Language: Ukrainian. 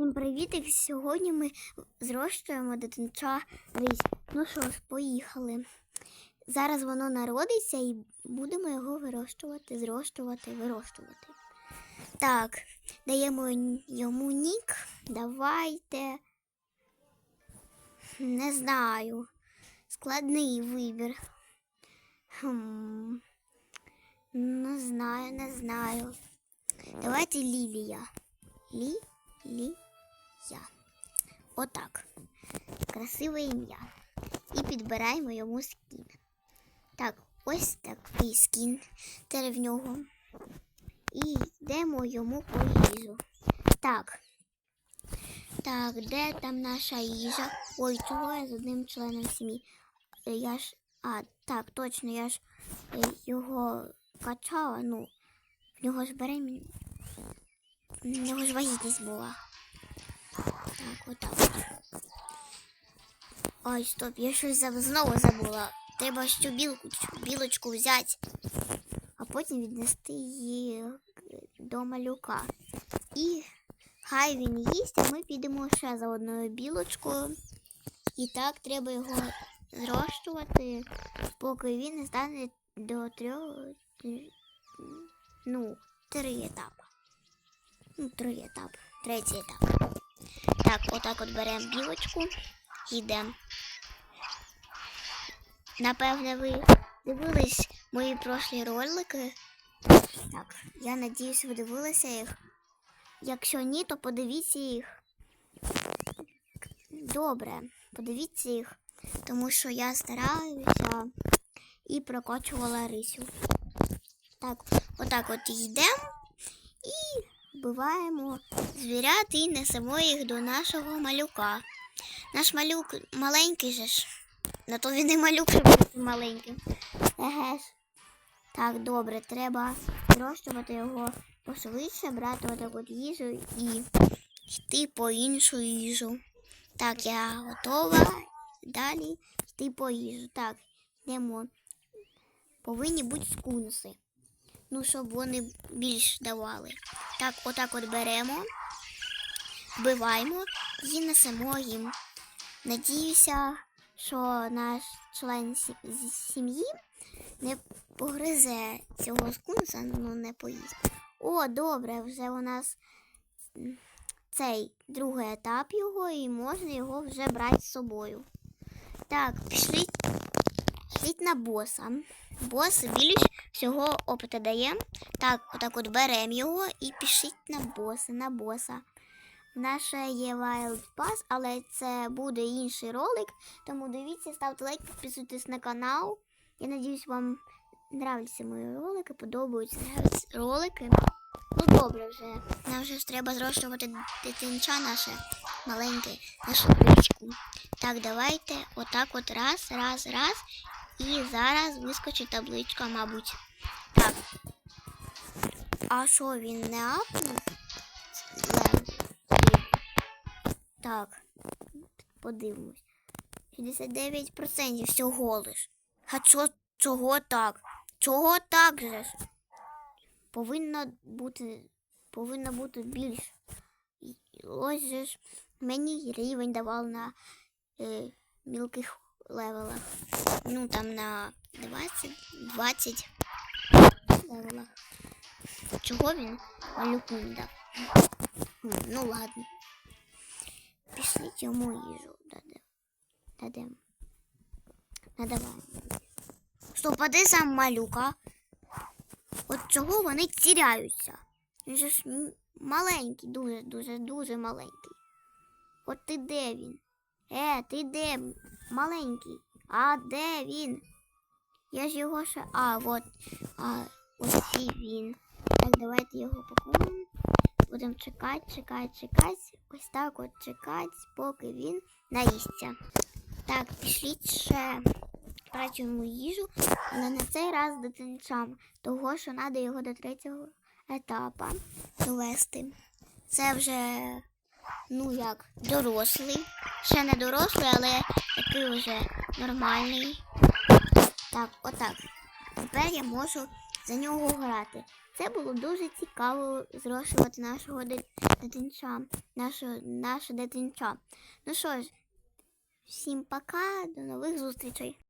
Всім привіт! І Сьогодні ми зрощуємо дитинча рись. Ну що ж, поїхали. Зараз воно народиться і будемо його вирощувати, зрощувати, вирощувати. Так, даємо йому нік. Давайте. Не знаю. Складний вибір. Хм. Не знаю, не знаю. Давайте Лілія. Лі. Отак. Красиве ім'я. І підбираємо йому скін. Так, ось такий скін. Тепер в нього. І йдемо йому по їжу. Так. Так, де там наша їжа? Ой, чого я з одним членом сім'ї? Е, Я ж. А, так, точно, я ж е, його качала, ну, в нього ж беременна. У нього ж вагітність була. Так, отак. Ой, стоп, я щось знову забула. Треба ще білку, білочку взяти, а потім віднести її до малюка. І хай він їсть, а ми підемо ще за одною білочкою. І так треба його зрощувати, поки він не стане до трьох, ну, три етапи. Ну, три етапи. Третій етап. Так, отак от беремо білочку йдемо. Напевне, ви дивились мої прошлі ролики. Так, я надіюсь, ви дивилися їх. Якщо ні, то подивіться їх. Добре, подивіться їх, тому що я стараюся і прокачувала рисю. Так, отак от йдемо і вбиваємо звірят і несемо їх до нашого малюка. Наш малюк маленький же ж. На то він і малюк, щоб бути маленьким. Еге ж. Так, добре, треба зрощувати його пошвидше, брати отак от їжу і йти по іншу їжу. Так, я готова. Далі йти по їжу. Так, йдемо. Повинні бути скунси. Ну, щоб вони більш давали. Так, отак от беремо, вбиваємо і несемо їм. Надіюся, що наш член сім'ї не погризе цього скунса, ну не поїсть. О, добре, вже у нас цей другий етап його, і можна його вже брати з собою. Так, пішліть, пішліть на боса. Бос більш всього опиту дає. Так, отак от беремо його і пишіть на боса, на боса. В нас ще є Wild Pass, але це буде інший ролик. Тому дивіться, ставте лайк, підписуйтесь на канал. Я надіюсь, вам нравляться мої ролики, подобаються ролики. Ну добре вже. Нам вже ж треба зрощувати дитинча наше маленьке, нашу дочку. Так, давайте отак от раз, раз, раз. І зараз вискочить табличка, мабуть. Так. А що він не апнув? Так. Подивимось. 69% всього лиш. А чо, чого так? Чого так же ж? Повинно бути, повинно бути більш. І Ось же ж мені рівень давав на е, мілких левелах. Ну там на 20, 20 левелах. Чого він малюку не дав? Ну ладно. Пішліть йому їжу даде- дадемо. Надаваємо. Стоп, а де сам малюка? От чого вони тіряються? Він же ж маленький, дуже, дуже, маленький. От ти де він? Е, ти де маленький? А де він? Я ж його ще. А, от. А, ось і він. Так, давайте його пакуємо. Будемо чекати, чекати, чекати. Ось так от чекати, поки він наїсться. Так, пішліть ще йому їжу, але на цей раз дитинчам, того, що треба його до третього етапу довести. Це вже, ну як, дорослий. Ще не дорослий, але такий вже нормальний. Так, отак. Тепер я можу за нього грати. Це було дуже цікаво зрошувати нашого дитинча, наше, наше дитинча. Ну що ж, всім пока, до нових зустрічей.